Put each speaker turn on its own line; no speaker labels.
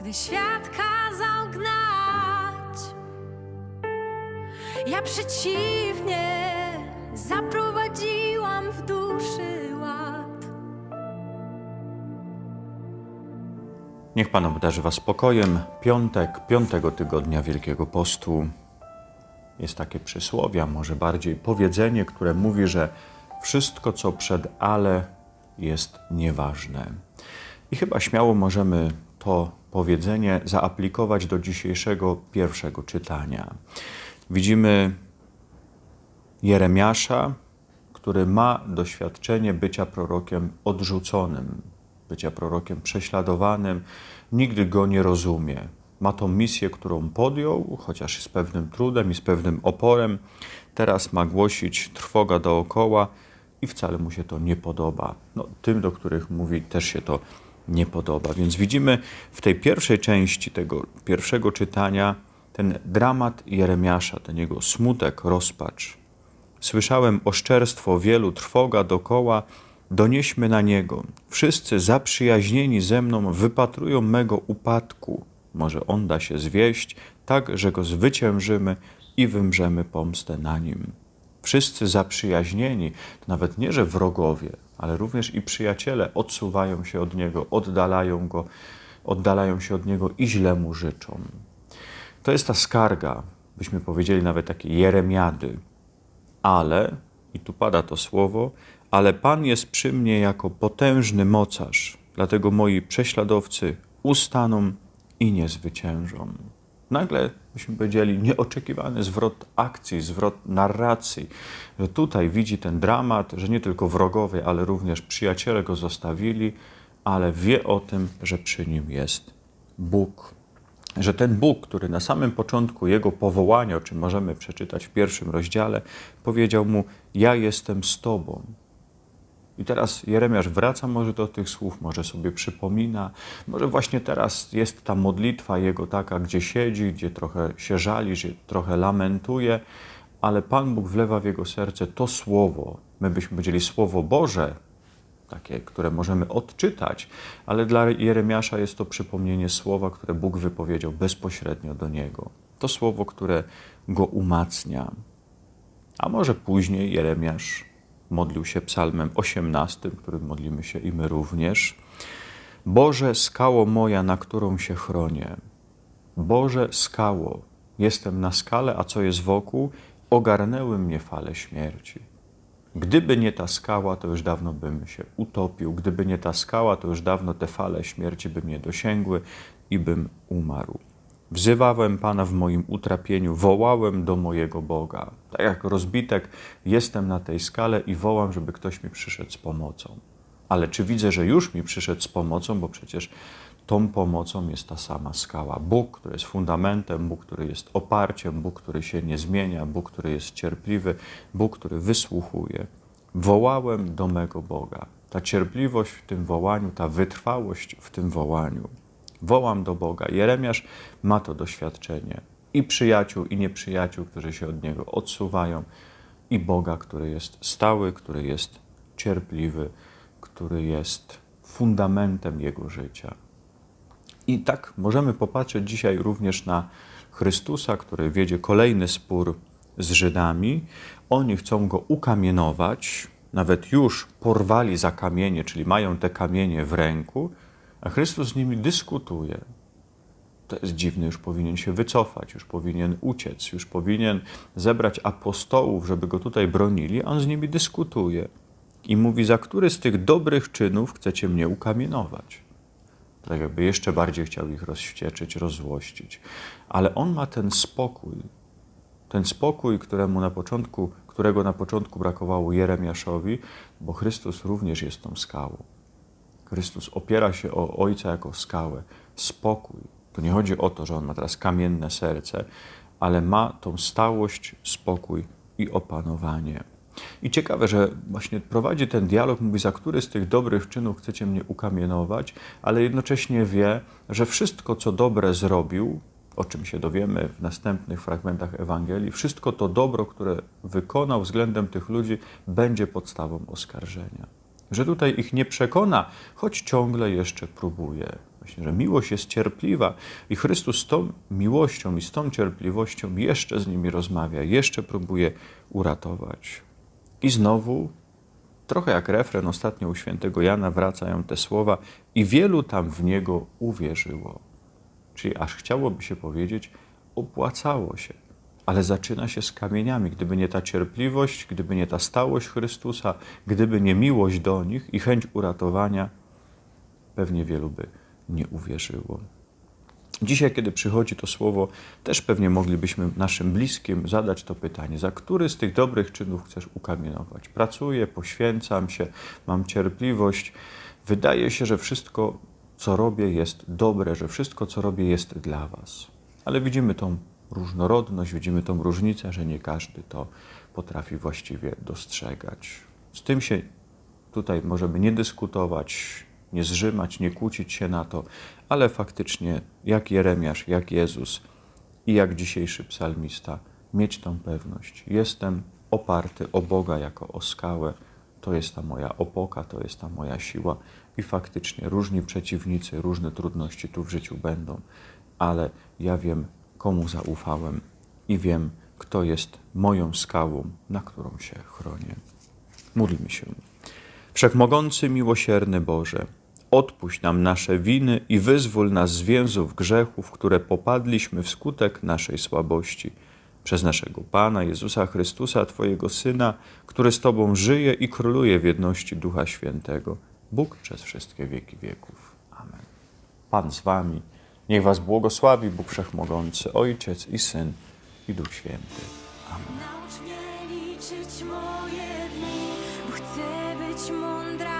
gdy świat kazał gnać. Ja przeciwnie zaprowadziłam w duszy ład.
Niech Pan obdarzy Was spokojem. Piątek, piątego tygodnia Wielkiego Postu. Jest takie przysłowie, a może bardziej powiedzenie, które mówi, że wszystko, co przed ale, jest nieważne. I chyba śmiało możemy to powiedzenie zaaplikować do dzisiejszego pierwszego czytania. Widzimy Jeremiasza, który ma doświadczenie bycia prorokiem odrzuconym, bycia prorokiem prześladowanym, nigdy go nie rozumie. Ma tą misję, którą podjął, chociaż z pewnym trudem i z pewnym oporem. Teraz ma głosić trwoga dookoła i wcale mu się to nie podoba. No, tym, do których mówi, też się to nie podoba. Więc widzimy w tej pierwszej części tego pierwszego czytania ten dramat Jeremiasza, ten jego smutek, rozpacz. Słyszałem oszczerstwo wielu, trwoga dokoła, donieśmy na niego. Wszyscy zaprzyjaźnieni ze mną wypatrują mego upadku. Może on da się zwieść, tak, że go zwyciężymy i wymrzemy pomstę na nim. Wszyscy zaprzyjaźnieni, to nawet nie, że wrogowie, ale również i przyjaciele odsuwają się od niego, oddalają go, oddalają się od niego i źle mu życzą. To jest ta skarga, byśmy powiedzieli nawet takie jeremiady, ale, i tu pada to słowo, ale Pan jest przy mnie jako potężny mocarz, dlatego moi prześladowcy ustaną i nie zwyciężą. Nagle, byśmy powiedzieli, nieoczekiwany zwrot akcji, zwrot narracji, że tutaj widzi ten dramat, że nie tylko wrogowie, ale również przyjaciele go zostawili, ale wie o tym, że przy nim jest Bóg że ten Bóg, który na samym początku jego powołania, o czym możemy przeczytać w pierwszym rozdziale, powiedział mu: Ja jestem z tobą. I teraz Jeremiasz wraca może do tych słów, może sobie przypomina, może właśnie teraz jest ta modlitwa jego taka, gdzie siedzi, gdzie trochę się żali, gdzie trochę lamentuje, ale Pan Bóg wlewa w jego serce to słowo. My byśmy powiedzieli słowo Boże, takie, które możemy odczytać, ale dla Jeremiasza jest to przypomnienie słowa, które Bóg wypowiedział bezpośrednio do niego. To słowo, które go umacnia. A może później Jeremiasz modlił się psalmem 18, którym modlimy się i my również. Boże, skało moja, na którą się chronię. Boże, skało, jestem na skale, a co jest wokół? Ogarnęły mnie fale śmierci. Gdyby nie ta skała, to już dawno bym się utopił. Gdyby nie ta skała, to już dawno te fale śmierci by mnie dosięgły i bym umarł. Wzywałem Pana w moim utrapieniu, wołałem do mojego Boga. Tak jak rozbitek, jestem na tej skale i wołam, żeby ktoś mi przyszedł z pomocą. Ale czy widzę, że już mi przyszedł z pomocą, bo przecież tą pomocą jest ta sama skała. Bóg, który jest fundamentem, Bóg, który jest oparciem, Bóg, który się nie zmienia, Bóg, który jest cierpliwy, Bóg, który wysłuchuje. Wołałem do mego Boga. Ta cierpliwość w tym wołaniu, ta wytrwałość w tym wołaniu. Wołam do Boga. Jeremiasz ma to doświadczenie i przyjaciół, i nieprzyjaciół, którzy się od niego odsuwają, i Boga, który jest stały, który jest cierpliwy, który jest fundamentem jego życia. I tak możemy popatrzeć dzisiaj również na Chrystusa, który wiedzie kolejny spór z Żydami. Oni chcą go ukamienować, nawet już porwali za kamienie, czyli mają te kamienie w ręku, a Chrystus z nimi dyskutuje. To jest dziwne, już powinien się wycofać, już powinien uciec, już powinien zebrać apostołów, żeby go tutaj bronili, on z nimi dyskutuje. I mówi, za który z tych dobrych czynów chcecie mnie ukamienować? Tak jakby jeszcze bardziej chciał ich rozwścieczyć, rozzłościć. Ale on ma ten spokój, ten spokój, któremu na początku, którego na początku brakowało Jeremiaszowi, bo Chrystus również jest tą skałą. Chrystus opiera się o Ojca jako skałę. Spokój. To nie chodzi o to, że on ma teraz kamienne serce, ale ma tą stałość, spokój i opanowanie. I ciekawe, że właśnie prowadzi ten dialog, mówi, za który z tych dobrych czynów chcecie mnie ukamienować, ale jednocześnie wie, że wszystko, co dobre zrobił, o czym się dowiemy w następnych fragmentach Ewangelii, wszystko to dobro, które wykonał względem tych ludzi, będzie podstawą oskarżenia. Że tutaj ich nie przekona, choć ciągle jeszcze próbuje. Właśnie, że miłość jest cierpliwa i Chrystus z tą miłością i z tą cierpliwością jeszcze z nimi rozmawia, jeszcze próbuje uratować. I znowu, trochę jak refren ostatnio u świętego Jana, wracają te słowa i wielu tam w Niego uwierzyło. Czyli aż chciałoby się powiedzieć, opłacało się. Ale zaczyna się z kamieniami. Gdyby nie ta cierpliwość, gdyby nie ta stałość Chrystusa, gdyby nie miłość do nich i chęć uratowania, pewnie wielu by nie uwierzyło. Dzisiaj, kiedy przychodzi to słowo, też pewnie moglibyśmy naszym bliskim zadać to pytanie: za który z tych dobrych czynów chcesz ukamienować? Pracuję, poświęcam się, mam cierpliwość. Wydaje się, że wszystko, co robię, jest dobre, że wszystko, co robię, jest dla Was. Ale widzimy tą różnorodność, widzimy tą różnicę, że nie każdy to potrafi właściwie dostrzegać. Z tym się tutaj możemy nie dyskutować, nie zrzymać, nie kłócić się na to, ale faktycznie, jak Jeremiasz, jak Jezus i jak dzisiejszy psalmista, mieć tą pewność. Jestem oparty o Boga jako o skałę. To jest ta moja opoka, to jest ta moja siła. I faktycznie różni przeciwnicy, różne trudności tu w życiu będą, ale ja wiem, komu zaufałem i wiem, kto jest moją skałą, na którą się chronię. Módlmy się. Wszechmogący, miłosierny Boże, odpuść nam nasze winy i wyzwól nas z więzów grzechów, które popadliśmy wskutek naszej słabości. Przez naszego Pana Jezusa Chrystusa, Twojego Syna, który z Tobą żyje i króluje w jedności Ducha Świętego, Bóg przez wszystkie wieki wieków. Amen. Pan z Wami, niech Was błogosławi Bóg Wszechmogący, Ojciec i Syn i Duch Święty.
Naucz mnie liczyć moje dni, bo chcę być mądra.